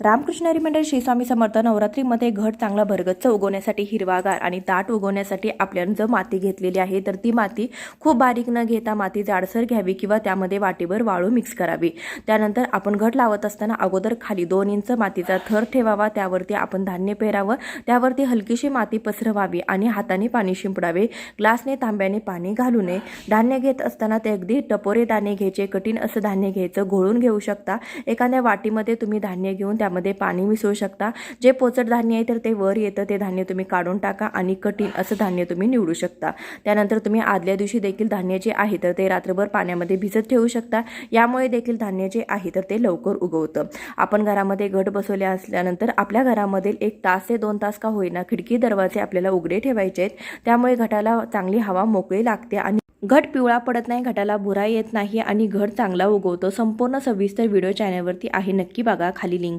रामकृष्ण हरिमंडळ श्री स्वामी समर्थ नवरात्रीमध्ये घट चांगला भरगच्च उगवण्यासाठी हिरवागार आणि दाट उगवण्यासाठी आपल्यानं जर माती घेतलेली आहे तर ती माती खूप बारीक न घेता माती जाडसर घ्यावी किंवा त्यामध्ये वाटीभर वाळू मिक्स करावी. त्यानंतर आपण घट लावत असताना अगोदर खाली दोन इंच मातीचा थर ठेवावा त्यावरती आपण धान्य पेरावं त्यावरती हलकीशी माती पसरवावी आणि हाताने पाणी शिंपडावे. ग्लासने तांब्याने पाणी घालू नये. धान्य घेत असताना ते अगदी टपोरे दाणे घ्यायचे कठीण असं धान्य घ्यायचं घोळून घेऊ शकता. एखाद्या वाटीमध्ये तुम्ही धान्य घेऊन त्या त्यामध्ये पाणी मिसळू शकता. जे पोचट धान्य आहे तर ते वर येतं. ते धान्य तुम्ही काढून टाका आणि कठीण असं धान्य तुम्ही निवडू शकता. त्यानंतर तुम्ही आदल्या दिवशी देखील धान्य जे आहे तर ते रात्रभर पाण्यामध्ये भिजत ठेवू शकता. यामुळे देखील धान्य जे आहे तर ते लवकर उगवतं. आपण घरामध्ये घट बसवले असल्यानंतर आपल्या घरामधील एक तास ते दोन तास का होईना खिडकी दरवाजे आपल्याला उघडे ठेवायचे आहेत. त्यामुळे घटाला चांगली हवा मोकळी लागते आणि घट पिवळा पडत नाही घटाला बुरा येत नाही आणि घट चांगला उगवतो. संपूर्ण सविस्तर व्हिडिओ चॅनलवरती आहे. नक्की बघा. खाली लिंक